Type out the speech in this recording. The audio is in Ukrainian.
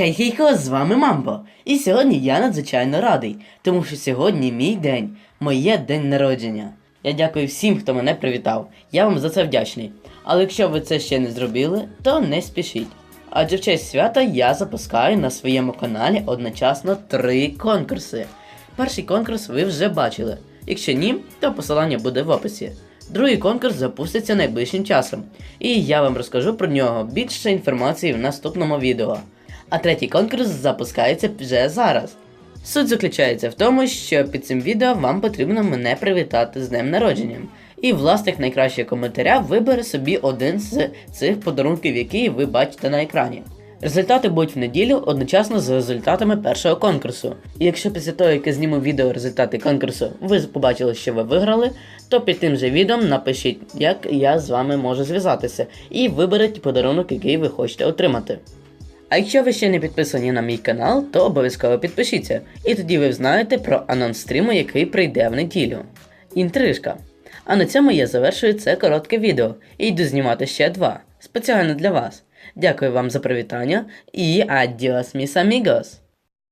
Хей хейко, з вами Мамбо. І сьогодні я надзвичайно радий, тому що сьогодні мій день, моє день народження. Я дякую всім, хто мене привітав. Я вам за це вдячний. Але якщо ви це ще не зробили, то не спішіть. Адже в честь свята я запускаю на своєму каналі одночасно три конкурси. Перший конкурс ви вже бачили. Якщо ні, то посилання буде в описі. Другий конкурс запуститься найближчим часом, і я вам розкажу про нього більше інформації в наступному відео. А третій конкурс запускається вже зараз. Суть заключається в тому, що під цим відео вам потрібно мене привітати з днем народження. І власник найкращого коментаря вибере собі один з цих подарунків, які ви бачите на екрані. Результати будуть в неділю одночасно з результатами першого конкурсу. І якщо після того, як я зніму відео результати конкурсу, ви побачили, що ви виграли, то під тим же відео напишіть, як я з вами можу зв'язатися, і виберіть подарунок, який ви хочете отримати. А якщо ви ще не підписані на мій канал, то обов'язково підпишіться, і тоді ви знаєте про анонс стріму, який прийде в неділю. Інтрижка. А на цьому я завершую це коротке відео і йду знімати ще два спеціально для вас. Дякую вам за привітання і адіос, міс амігос!